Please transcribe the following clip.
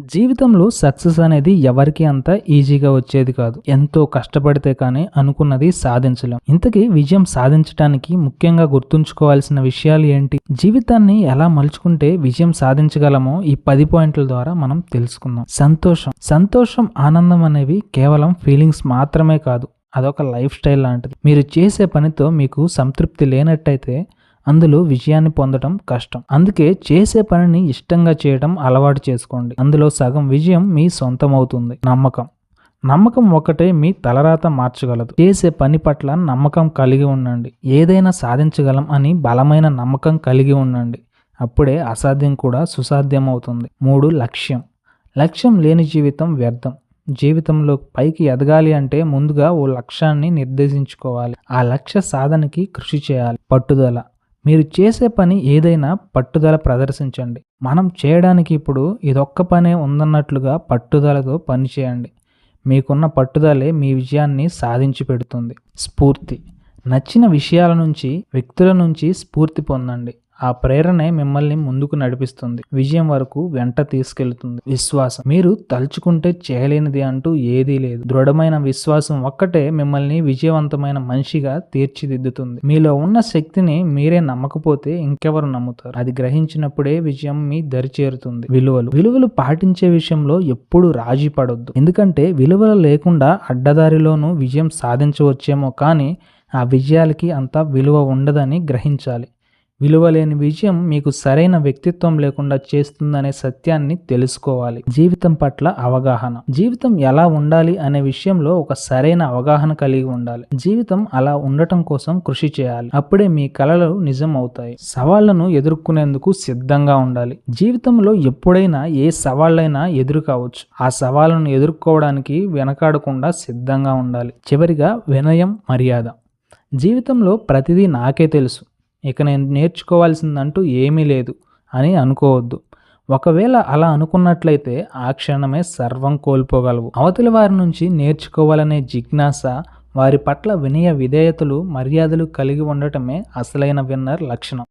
జీవితంలో సక్సెస్ అనేది ఎవరికి అంత ఈజీగా వచ్చేది కాదు. ఎంతో కష్టపడితే కానీ అనుకున్నది సాధించలేం. ఇంతకీ విజయం సాధించడానికి ముఖ్యంగా గుర్తుంచుకోవాల్సిన విషయాలు ఏంటి? జీవితాన్ని ఎలా మలుచుకుంటే విజయం సాధించగలమో ఈ పది పాయింట్ల ద్వారా మనం తెలుసుకుందాం. సంతోషం. సంతోషం ఆనందం అనేవి కేవలం ఫీలింగ్స్ మాత్రమే కాదు. అదొక లైఫ్ స్టైల్ లాంటిది. మీరు చేసే పనితో మీకు సంతృప్తి లేనట్టయితే అందులో విజయాన్ని పొందడం కష్టం. అందుకే చేసే పనిని ఇష్టంగా చేయడం అలవాటు చేసుకోండి. అందులో సగం విజయం మీ సొంతం అవుతుంది నమ్మకం. నమ్మకం ఒకటే మీ తలరాత మార్చగలదు. చేసే పని పట్ల నమ్మకం కలిగి ఉండండి. ఏదైనా సాధించగలం అని బలమైన నమ్మకం కలిగి ఉండండి. అప్పుడే అసాధ్యం కూడా సుసాధ్యం అవుతుంది మూడు లక్ష్యం. లక్ష్యం లేని జీవితం వ్యర్థం. జీవితంలో పైకి ఎదగాలి అంటే ముందుగా ఓ లక్ష్యాన్ని నిర్దేశించుకోవాలి. ఆ లక్ష్య సాధనకి కృషి చేయాలి. పట్టుదల. మీరు చేసే పని ఏదైనా పట్టుదల ప్రదర్శించండి. మనం చేయడానికి ఇప్పుడు ఇదొక్క పనే ఉందన్నట్లుగా పట్టుదలతో పని చేయండి. మీకున్న పట్టుదలే మీ విజయాన్ని సాధించి పెడుతుంది. స్ఫూర్తి. నచ్చిన విషయాల నుంచి వ్యక్తుల నుంచి స్ఫూర్తి పొందండి. ఆ ప్రేరణే మిమ్మల్ని ముందుకు నడిపిస్తుంది. విజయం వరకు వెంట తీసుకెళ్తుంది. విశ్వాసం. మీరు తలుచుకుంటే చేయలేనిది అంటూ ఏదీ లేదు. దృఢమైన విశ్వాసం ఒక్కటే మిమ్మల్ని విజయవంతమైన మనిషిగా తీర్చిదిద్దుతుంది. మీలో ఉన్న శక్తిని మీరే నమ్మకపోతే ఇంకెవరు నమ్ముతారు? అది గ్రహించినప్పుడే విజయం మీ దరి చేరుతుంది. విలువలు. విలువలు పాటించే విషయంలో ఎప్పుడు రాజీ పడొద్దు. ఎందుకంటే విలువలు లేకుండా అడ్డదారిలోనూ విజయం సాధించవచ్చేమో కానీ ఆ విజయాలకి అంత విలువ ఉండదని గ్రహించాలి. విలువలేని విజయం మీకు సరైన వ్యక్తిత్వం లేకుండా చేస్తుందనే సత్యాన్ని తెలుసుకోవాలి. జీవితం పట్ల అవగాహన. జీవితం ఎలా ఉండాలి అనే విషయంలో ఒక సరైన అవగాహన కలిగి ఉండాలి. జీవితం అలా ఉండటం కోసం కృషి చేయాలి. అప్పుడే మీ కలలు నిజం అవుతాయి సవాళ్ళను ఎదుర్కొనేందుకు సిద్ధంగా ఉండాలి. జీవితంలో ఎప్పుడైనా ఏ సవాళ్ళైనా ఎదురు కావచ్చు. ఆ సవాళ్ళను ఎదుర్కోవడానికి వెనకాడకుండా సిద్ధంగా ఉండాలి. చివరిగా వినయం మర్యాద. జీవితంలో ప్రతిదీ నాకే తెలుసు. ఇక నేను నేర్చుకోవాల్సిందంటూ ఏమీ లేదు అని అనుకోవద్దు. ఒకవేళ అలా అనుకున్నట్లయితే ఆ క్షణమే సర్వం కోల్పోగలవు. అవతలి వారి నుంచి నేర్చుకోవాలనే జిజ్ఞాస వారి పట్ల వినయ విధేయతలు మర్యాదలు కలిగి ఉండటమే అసలైన విన్నర్ లక్షణం.